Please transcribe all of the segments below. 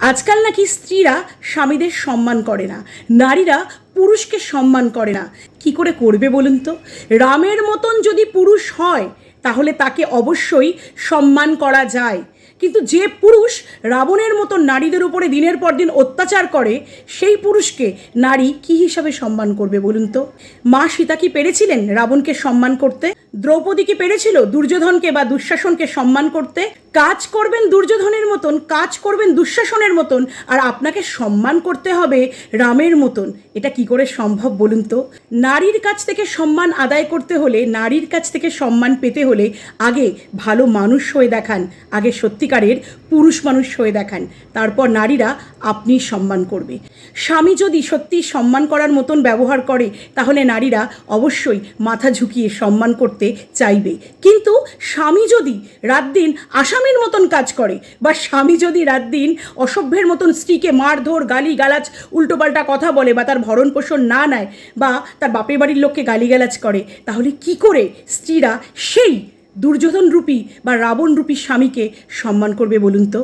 আজকাল নাকি স্ত্রীরা স্বামীদের সম্মান করে না, নারীরা পুরুষকে সম্মান করে না। কি করে করবে বলুন তো? রামের মতন যদি পুরুষ হয়, তাহলে তাকে অবশ্যই সম্মান করা যায়। কিন্তু যে পুরুষ রাবণের মতো নারীদের উপরে দিনের পর দিন অত্যাচার করে, সেই পুরুষকে নারী কি হিসাবে সম্মান করবে বলুন তো? মা সীতা কি পেরেছিলেন রাবণকে সম্মান করতে? দ্রৌপদী কি পেরেছিল দুর্যোধনকে বা দুঃশাসনকে সম্মান করতে। কাজ করবেন দুর্যোধনের মতন, কাজ করবেন দুঃশাসনের মতন, আর আপনাকে সম্মান করতে হবে রামের মতন। এটা কি করে সম্ভব বলুন তো? নারীর কাছ থেকে সম্মান আদায় করতে হলে, নারীর কাছ থেকে সম্মান পেতে হলে আগে ভালো মানুষ হয়ে দেখান, আগে সত্যিকারের পুরুষ মানুষ হয়ে দেখান। তারপর নারীরা আপনি সম্মান করবে। স্বামী যদি সত্যি সম্মান করার মতন ব্যবহার করে, তাহলে নারীরা অবশ্যই মাথা ঝুঁকিয়ে সম্মান করতে চাইবে। কিন্তু স্বামী যদি রাত দিন আসামির মতন কাজ করে বা স্বামী যদি রাত দিন অসভ্যের মতন স্ত্রীকে মারধর গালি গালাজ উল্টোপাল্টা কথা বলে বা তার ভরণ পোষণ না নেয় বা তার বাপের বাড়ির লোককে গালিগালাজ করে, তাহলে কি করে স্ত্রীরা সেই দুর্যোধন রূপী বা রাবণ রূপী স্বামীকে সম্মান করবে বলুন তো?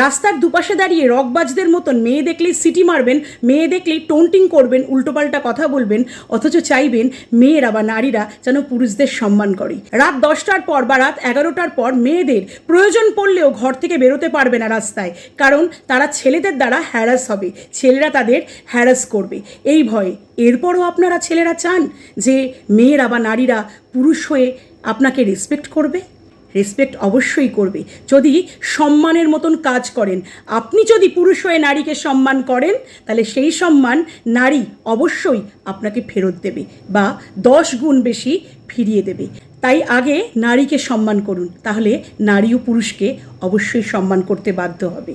রাস্তার দুপাশে দাঁড়িয়ে রকবাজদের মতন মেয়ে দেখলেই সিটি মারবেন, মেয়ে দেখলেই টোন্টিং করবেন, উল্টোপাল্টা কথা বলবেন, অথচ চাইবেন মেয়েরা বা নারীরা যেন পুরুষদের সম্মান করে। রাত দশটার পর বা রাত এগারোটার পর মেয়েদের প্রয়োজন পড়লেও ঘর থেকে বেরোতে পারবে না রাস্তায়, কারণ তারা ছেলেদের দ্বারা হ্যারাস হবে, ছেলেরা তাদের হ্যারাস করবে। এই ভয়ে এরপরও আপনারা ছেলেরা চান যে মেয়েরা বা নারীরা পুরুষ হয়ে আপনাকে রেসপেক্ট করবে? রেসপেক্ট অবশ্যই করবে। যদি সম্মানের মতন কাজ করেন, আপনি যদি পুরুষ হয়ে নারীকে সম্মান করেন, তাহলে সেই সম্মান নারী অবশ্যই আপনাকে ফেরত দেবে বা দশ গুণ বেশি ফিরিয়ে দেবে। তাই আগে নারীকে সম্মান করুন, তাহলে নারী ও পুরুষকে অবশ্যই সম্মান করতে বাধ্য হবে।